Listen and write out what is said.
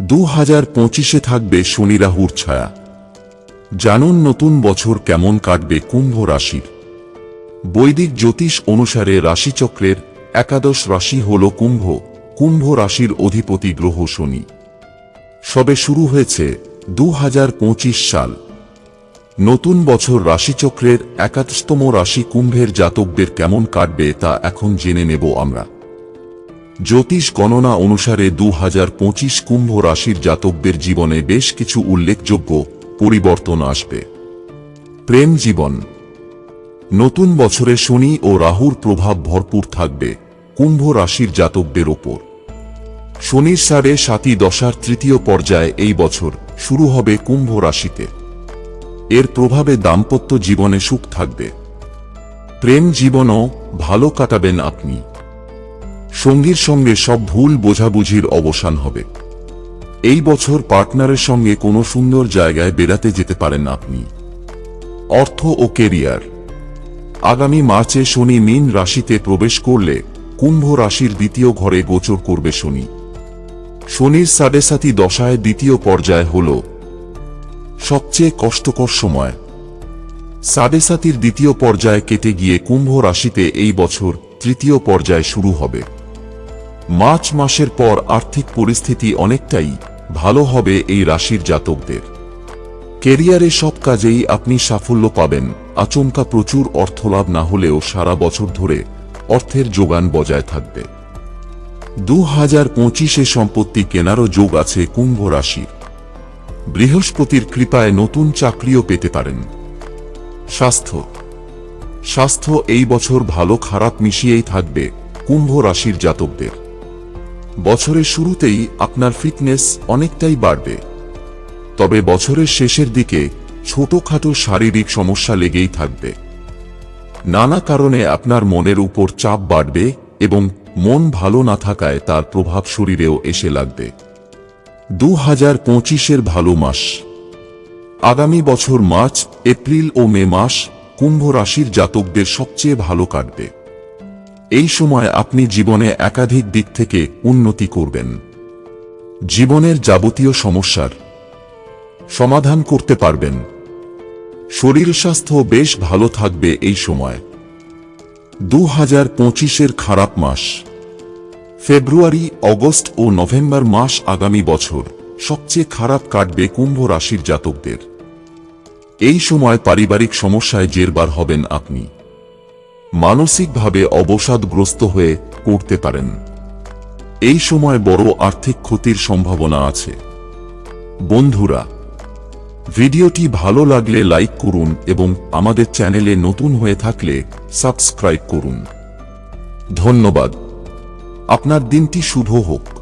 দু হাজার পঁচিশে থাকবে শনি রাহুর ছায়া। জানুন নতুন বছর কেমন কাটবে কুম্ভ রাশির। বৈদিক জ্যোতিষ অনুসারে রাশিচক্রের একাদশ রাশি হল কুম্ভ। কুম্ভ রাশির অধিপতি গ্রহ শনি। সবে শুরু হয়েছে দু হাজার পঁচিশ সাল। নতুন বছর রাশিচক্রের একাদশতম রাশি কুম্ভের জাতকদের কেমন কাটবে তা এখন জেনে নেব আমরা। জ্যোতিষ গণনা অনুসারে দু হাজার পঁচিশ কুম্ভ রাশির জাতকদের জীবনে বেশ কিছু উল্লেখযোগ্য পরিবর্তন আসবে। প্রেম জীবন। নতুন বছরে শনি ও রাহুর প্রভাব ভরপুর থাকবে কুম্ভ রাশির জাতকদের ওপর। শনির সাড়ে সাতি দশার তৃতীয় পর্যায়ে এই বছর শুরু হবে কুম্ভ রাশিতে। এর প্রভাবে দাম্পত্য জীবনে সুখ থাকবে। প্রেম জীবনও ভালো কাটাবেন আপনি। সঙ্গীর সঙ্গে সব ভুল বোঝাবুঝির অবসান হবে। এই বছর পার্টনারের সঙ্গে কোনো সুন্দর জায়গায় বেড়াতে যেতে পারেন আপনি। অর্থ ও কেরিয়ার। আগামী মার্চে শনি মীন রাশিতে প্রবেশ করলে কুম্ভ রাশির দ্বিতীয় ঘরে গোচর করবে শনি। শনির সাড়ে সাতি দশায় দ্বিতীয় পর্যায় হল সবচেয়ে কষ্টকর সময়। সাড়ে সাতির দ্বিতীয় পর্যায় কেটে গিয়ে কুম্ভ রাশিতে এই বছর তৃতীয় পর্যায় শুরু হবে। মার্চ মাসের পর আর্থিক পরিস্থিতি অনেকটাই ভালো হবে এই রাশির জাতকদের। কেরিয়ারে সব কাজেই আপনি সাফল্য পাবেন, আচমকা প্রচুর অর্থলাভ না হলেও সারা বছর ধরে অর্থের যোগান বজায় থাকবে। দু হাজার পঁচিশে সম্পত্তি কেনারও যোগ আছে কুম্ভ রাশির বৃহস্পতির কৃপায় নতুন চাকরিও পেতে পারেন। স্বাস্থ্য। স্বাস্থ্য এই বছর ভালো খারাপ মিশিয়েই থাকবে কুম্ভ রাশির জাতকদের। বছরের শুরুতেই আপনার ফিটনেস অনেকটাই বাড়বে। তবে বছরের শেষের দিকে ছোটখাটো শারীরিক সমস্যা লেগেই থাকবে। নানা কারণে আপনার মনের উপর চাপ বাড়বে এবং মন ভালো না থাকায় তার প্রভাব শরীরেও এসে লাগবে। দু হাজার পঁচিশের ভালো মাস। আগামী বছর মার্চ, এপ্রিল ও মে মাস কুম্ভ রাশির জাতকদের সবচেয়ে ভালো কাটবে। এই সময় আপনি জীবনে একাধিক দিক থেকে উন্নতি করবেন। জীবনের যাবতীয় সমস্যার সমাধান করতে পারবেন। শরীর স্বাস্থ্য বেশ ভালো থাকবে এই সময়। দু হাজার পঁচিশের খারাপ মাস। ফেব্রুয়ারি, অগস্ট ও নভেম্বর মাস আগামী বছর সবচেয়ে খারাপ কাটবে কুম্ভ রাশির জাতকদের। এই সময় পারিবারিক সমস্যায় জেরবার হবেন আপনি। মানসিকভাবে অবসাদগ্রস্ত হয়ে করতে পারেন। এই সময় বড় আর্থিক ক্ষতির সম্ভাবনা আছে। বন্ধুরা, ভিডিওটি ভালো লাগলে লাইক করুন এবং আমাদের চ্যানেলে নতুন হয়ে থাকলে সাবস্ক্রাইব করুন। ধন্যবাদ। আপনার দিনটি শুভ হোক।